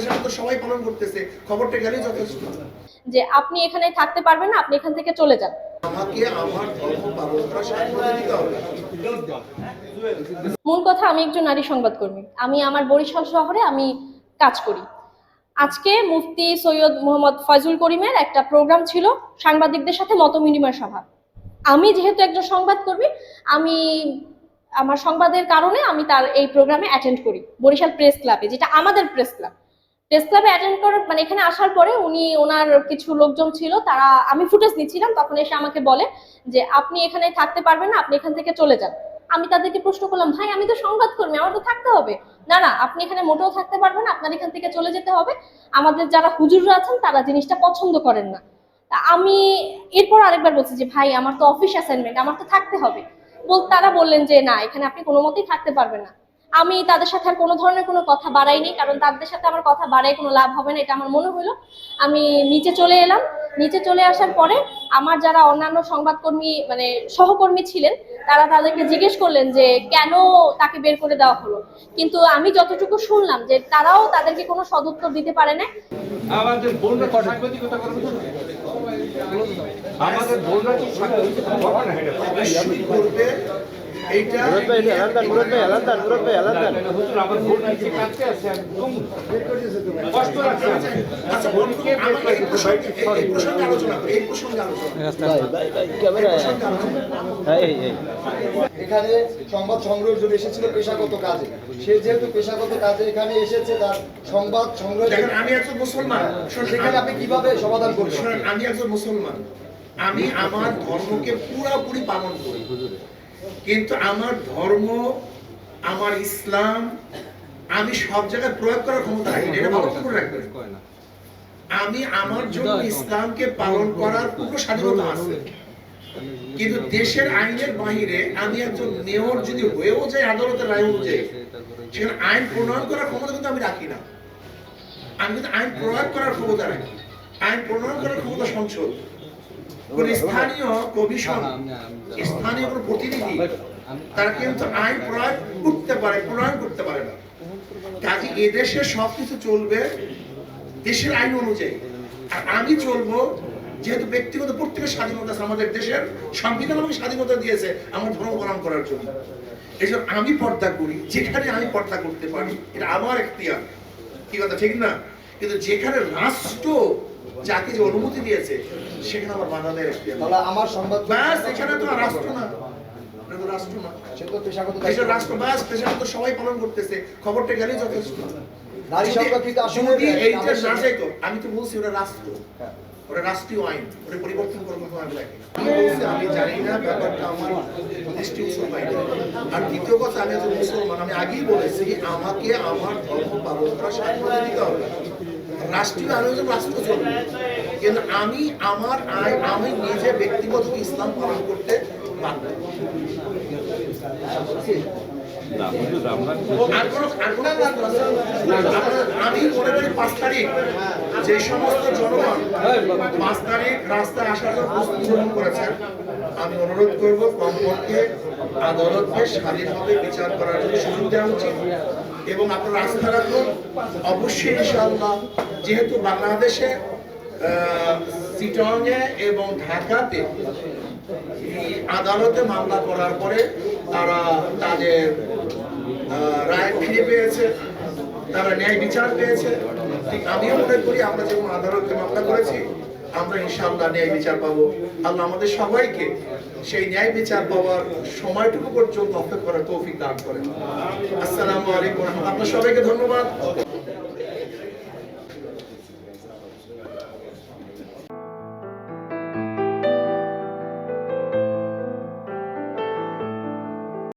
Special তো সবাই পালন করতেছে। খবরটা গেলেই যথেষ্ট। যে আপনি এখানে থাকতে পারবেন না আপনি এখান থেকে চলে যান। আমাকে আমার ধর্ম পালন করা স্বাধীনতা দিতে হবে। মূল কথা আমি একজন নারী সংবাদকর্মী। আমি আমার বরিশাল শহরে আমি কাজ করি। আজকে মুফতি সৈয়দ মোহাম্মদ ফয়জুল করিমের একটা প্রোগ্রাম ছিল সাংবাদিকদের সাথে মত বিনিময় সভা। আমি যেহেতু একজন সংবাদকর্মী আমি আমার সংবাদের কারণে আমি তার এই প্রোগ্রামে অ্যাটেন্ড করি। বরিশাল প্রেস ক্লাবে যেটা আমাদের প্রেস ক্লাব। প্রেস ক্লাবে অ্যাটেন্ড করার মানে এখানে আসার পরে উনি ওনার কিছু লোকজন ছিল, তারা আমি ফুটেজ নিচ্ছিলাম, তখন এসে আমাকে বলে যে, আপনি এখানে থাকতে পারবেন না, আপনি এখান থেকে চলে যান। আমি তাদেরকে প্রশ্ন করলাম, ভাই, আমি তো সংবাদ সংবাদকর্মী, আমার তো থাকতে হবে। না না, আপনি এখানে মোটেও থাকতে পারবেন না, আপনার এখান থেকে চলে যেতে হবে। আমাদের যারা হুজুররা আছেন, তারা জিনিসটা পছন্দ করেন না। আমি এরপর আরেকবার বলছি যে, ভাই, আমার তো অফিস অ্যাসাইনমেন্ট আমার তো থাকতে হবে। বল তারা বললেন যে, না, এখানে আপনি কোনো মতেই থাকতে পারবেন না। আমি তাদের সাথে আর কোনো ধরনের কোনো কথা বাড়াইনি, কারণ তাদের সাথে আমার কথা বাড়াই কোনো লাভ হবে না, এটা আমার মনে হলো আমি নিচে চলে এলাম। নিচে চলে আসার পরে আমার যারা অন্যান্য সংবাদকর্মী মানে সহকর্মী ছিলেন, তারা তাদেরকে জিজ্ঞেস করলেন যে, কেন তাকে বের করে দেওয়া হলো? কিন্তু আমি যতটুকু শুনলাম যে তারাও তাদেরকে কোনো সদুত্তর দিতে পারে না, আমাদের আমাদের এইটা এখানে সংবাদ সংগ্রহের জন্য এসেছিল পেশাগত কাজে। সে যেহেতু পেশাগত কাজে এখানে এসেছে তার সংবাদ সংগ্রহের দেখেন আমি একজন মুসলমান। সেখানে আপনি কীভাবে সমাধান করবেন? শোনেন, আমি একজন মুসলমান। আমি আমার ধর্মকে পুরোপুরি পালন করি। কিন্তু আমার ধর্ম আমার ইসলাম আমি সব জায়গায় প্রয়োগ করার ক্ষমতা রাখি এটা ভালো করে রাখবেন। আমি আমার জন্য ইসলামকে পালন করার পুরো স্বাধীনতা আছে। কিন্তু দেশের আইনের বাহিরে আমি একজন মেয়র যদি হয়েও যাই আদালতের রায় অনুযায়ী সেখানে আইন প্রণয়ন করার ক্ষমতা কিন্তু আমি রাখি না। আমি কিন্তু আইন প্রয়োগ করার ক্ষমতা রাখি। আইন প্রণয়ন করার ক্ষমতা সংসদ কোন স্থানীয় কমিশন স্থানীয় কোন প্রতিনিধি তারা কিন্তু আইন করতে পারে প্রণয়ন করতে পারে না। কাজে এদেশে সবকিছু চলবে দেশের আইন অনুযায়ী। আর আমি চলবো যেহেতু ব্যক্তিগত প্রত্যেকের স্বাধীনতা আছে আমাদের দেশের সংবিধান আমাকে স্বাধীনতা দিয়েছে আমার ধর্ম পালন করার জন্য। এই জন্য আমি পর্দা করি যেখানে আমি পর্দা করতে পারি এটা আমার এখতিয়ার। কি কথা ঠিক না? কিন্তু যেখানে রাষ্ট্র যাকে যে অনুমতি দিয়েছে সেখানে আমার বাধা এখতিয়ার তাহলে আমার সংবাদ ব্যাস এখানে তো রাষ্ট্র না। রাষ্ট্র না। সে তো পেশাগত রাষ্ট্র ব্যাস পেশাগত সবাই পালন করতেছে। খবরটা গেলেই যথেষ্ট। নারী সংরক্ষিত আসনে এইটা না যাইতো আমি তো বলছি ওটা রাষ্ট্র। হ্যাঁ। রাষ্ট্রীয় আইন। ওটা পরিবর্তন করব তো আমি রাখি আমি বলছি আমি জানি না ব্যাপারটা আমার দৃষ্টি উৎসব আর দ্বিতীয় কথা আমি একজন মুসলমান আমি আগেই বলেছি আমাকে আমার ধর্ম পালন করা স্বাধীনতা দিতে হবে। রাষ্ট্রীয় আয়োজন রাষ্ট্র চলবে। কিন্তু আমি আমার আয় আমি নিজে ব্যক্তিগত ইসলাম পালন করতে আর কোনো- আর কোনো আমি মনে করি পাঁচ তারিখ। যে সমস্ত জনগণ পাঁচ তারিখ রাস্তায় আসার জন্য প্রস্তুতি গ্রহণ করেছেন আমি অনুরোধ করব কমপক্ষে আদালতকে স্বাধীনভাবে বিচার করার জন্য সুযোগ দেওয়া উচিত। এবং আপনার আস্থা রাখুন অবশ্যই ইনশাআল্লাহ যেহেতু বাংলাদেশে চিটংয়ে এবং ঢাকাতে আদালতে মামলা করার পরে তারা তাদের রায় ফিরে পেয়েছে, তারা ন্যায় বিচার পেয়েছে। ঠিক আমিও মনে করি, আমরা যেমন আদালতকে মামলা করেছি, আমরা ইনশাআল্লাহ ন্যায় বিচার পাবো। আল্লাহ আমাদের সবাইকে সেই ন্যায় বিচার পাওয়ার সময়টুকু পর্যন্ত অপেক্ষা করার তৌফিক দান করেন। আসসালামু আলাইকুম। আপনার সবাইকে ধন্যবাদ।